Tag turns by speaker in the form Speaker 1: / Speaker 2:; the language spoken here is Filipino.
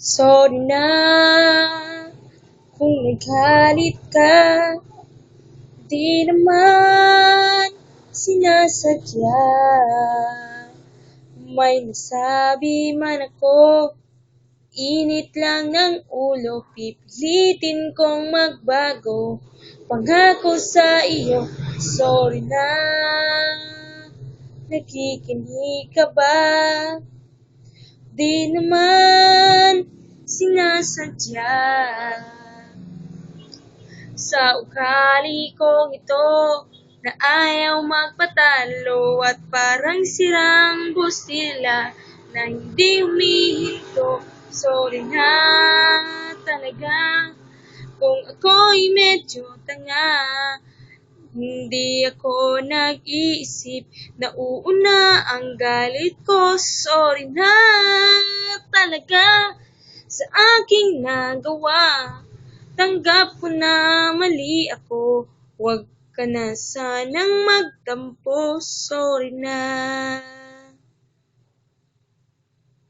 Speaker 1: Sorry na kung nagalit ka Di naman sinasadya May nasabi man ako Init lang ng ulo Pipilitin kong magbago Pangako sa iyo Sorry na Nakikinig ka ba? Di naman sinasadya Sa ugali kong ito Na ayaw magpatalo At parang sirang bustila Na hindi humihinto Sorry na talaga Kung ako'y medyo tanga Hindi ako nag-iisip Nauuna ang galit ko. Sorry na talaga Sa aking nagawa. Tanggap ko na mali ako. Huwag ka na sanang magtampo. Sorry na